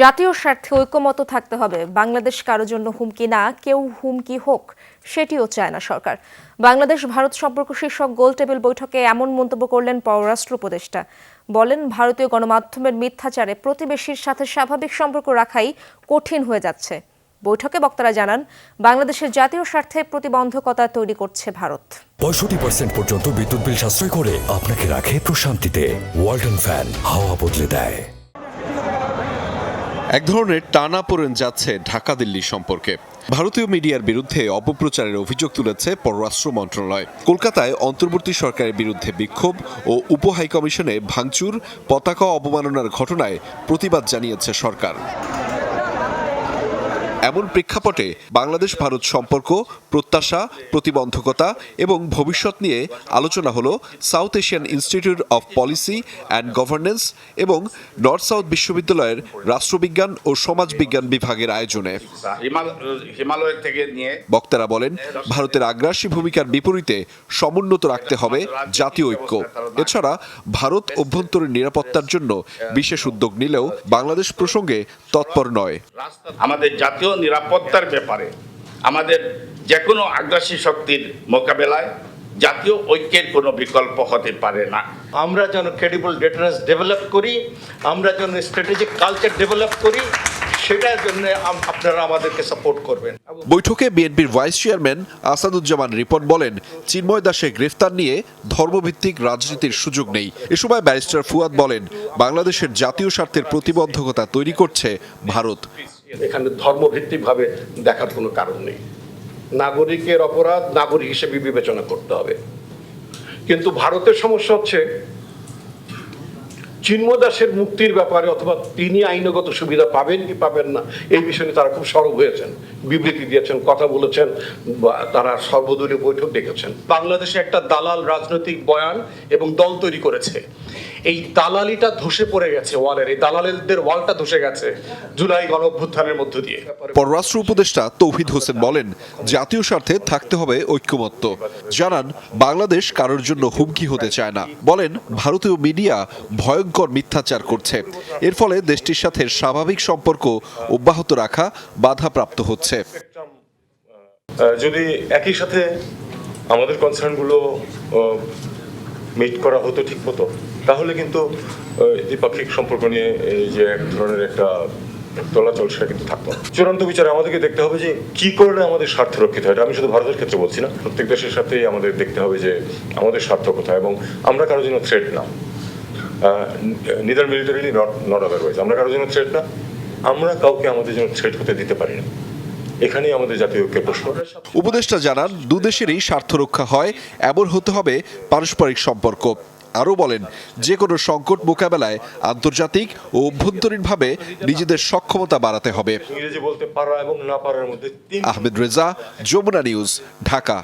জাতীয় স্বার্থে ঐক্যমত থাকতে হবে। বাংলাদেশ কারও জন্য হুমকি না, কেউ হুমকি হোক, সেটিও চায় না সরকার। বাংলাদেশ ভারত সম্পর্ক শীর্ষক গোল টেবিল বৈঠকে এমন মন্তব্য করলেন পররাষ্ট্র উপদেষ্টা। বলেন, ভারতীয় গণমাধ্যমের মিথ্যাচারে প্রতিবেশীর সাথে স্বাভাবিক সম্পর্ক রাখাই কঠিন হয়ে যাচ্ছে। বৈঠকে বক্তারা জানান, বাংলাদেশের জাতীয় স্বার্থে প্রতিবন্ধকতা তৈরি করছে ভারত। পঁয়ষট্টি পার্সেন্ট পর্যন্ত বিদ্যুৎ বিল সাশ্রয় করে আপনাকে রাখে প্রশান্তিতে। ওয়ালটন ফ্যান হাওয়া বদলে দেয়। এক ধরনের টানা পড়েন যাচ্ছে ঢাকা দিল্লি সম্পর্কে। ভারতীয় মিডিয়ার বিরুদ্ধে অপপ্রচারের অভিযোগ তুলেছে পররাষ্ট্র মন্ত্রণালয়। কলকাতায় অন্তর্বর্তী সরকারের বিরুদ্ধে বিক্ষোভ ও উপ হাইকমিশনে ভাঙচুর, পতাকা অবমাননার ঘটনায় প্রতিবাদ জানিয়েছে সরকার। এমন প্রেক্ষাপটে বাংলাদেশ ভারত সম্পর্ক প্রত্যাশা প্রতিবন্ধকতা এবং ভবিষ্যৎ নিয়ে আলোচনা হলো South Asian Institute of Policy and Governance এবং নর্থ সাউথ বিশ্ববিদ্যালয়ের রাষ্ট্রবিজ্ঞান ও সমাজবিজ্ঞান বিভাগের আয়োজনে। হিমালয় থেকে নিয়ে বক্তারা বলেন ভারতের আগ্রাসী ভূমিকার বিপরীতে সমুন্নত রাখতে হবে জাতীয় ঐক্য। এছাড়া ভারত অভ্যন্তরীণ নিরাপত্তার জন্য বিশেষ উদ্যোগ নিলেও বাংলাদেশ প্রসঙ্গে তৎপর নয়। আমাদের জাতীয় নিরাপত্তার ব্যাপারে আমাদের যে কোনো আগ্রাসী শক্তির মোকাবেলায় জাতীয় ঐক্যের কোনো বিকল্প হতে পারে না। আমরা যেন ক্রেডিবল ডেটারেন্স ডেভেলপ করি আমরা যেন স্ট্র্যাটেজিক কালচার ডেভেলপ করি সেটার জন্য আপনারা আমাদেরকে সাপোর্ট করবেন। বৈঠকে বিএনপির ভাইস চেয়ারম্যান আসাদুজ্জামান রিপন বলেন চিন্ময় দাসের গ্রেফতার নিয়ে ধর্মভিত্তিক রাজনীতির সুযোগ নেই। এ সময় ব্যারিস্টার ফুয়াদ বলেন বাংলাদেশের জাতীয় স্বার্থের প্রতিবন্ধকতা তৈরি করছে ভারত। এখানে ধর্মভিত্তিকভাবে দেখার কোনো কারণ নেই। নাগরিকের অপরাধ নাগরিক হিসেবে বিবেচনা করতে হবে। কিন্তু ভারতের সমস্যা হচ্ছে, চিন্ময় দাসের মুক্তির ব্যাপারে অথবা তিনি আইনগত সুবিধা পাবেন কি পাবেন না, এই বিষয়ে তারা খুব সরব হয়েছেন। বিবৃতি দিয়েছেন, কথা বলেছেন তারা সর্বদলীয় বৈঠক ডেকেছেন। বাংলাদেশে একটা দালাল রাজনৈতিক বয়ান এবং দল তৈরি করেছে। এই দালালিটা ধসে পড়ে গেছে ওয়ালের এই দালালদের ওয়ালটা ধসে গেছে জুলাই গণ অভ্যুত্থানের মধ্য দিয়ে। পররাষ্ট্র উপদেষ্টা তৌহিদ হোসেন বলেন জাতীয় স্বার্থে থাকতে হবে ঐক্যমত্য জানান বাংলাদেশ কারোর জন্য হুমকি হতে চায় না। বলেন ভারতীয় মিডিয়া ভয়ঙ্কর মিথ্যাচার করছে। এর ফলে দেশটির সাথে স্বাভাবিক সম্পর্ক অব্যাহত রাখা বাধাপ্রাপ্ত হচ্ছে। যদি একই সাথে আমাদের কনসার্নগুলো মিট করা হতো ঠিক মতো তাহলে কিন্তু দ্বিপাক্ষিক সম্পর্ক নিয়ে যে এক ধরনের একটা চলাচল, সেটা কিন্তু থাকতো চূড়ান্ত বিচারে আমাদেরকে দেখতে হবে যে কি করলে আমাদের স্বার্থ রক্ষিত হয়। আমি শুধু ভারতের ক্ষেত্রে বলছি না, প্রত্যেক দেশের সাথেই আমাদের দেখতে হবে যে আমাদের স্বার্থ কোথায় এবং আমরা কারোর জন্য থ্রেট না। Neither militarily not not otherwise আমরা কারোর জন্য থ্রেট না, আমরা কাউকে আমাদের জন্য থ্রেট হতে দিতে পারি না। এখানেই আমাদের জাতীয় ঐক্যের প্রশ্ন। উপদেষ্টা জানান, দুদেশেরই স্বার্থ রক্ষা হয়, এমন হতে হবে পারস্পরিক সম্পর্ক। আরও বলেন যে কোনো সংকট মোকাবেলায় আন্তর্জাতিক ও অভ্যন্তরীণভাবে নিজেদের সক্ষমতা বাড়াতে হবে। আহমেদ রেজা যমুনা নিউজ ঢাকা।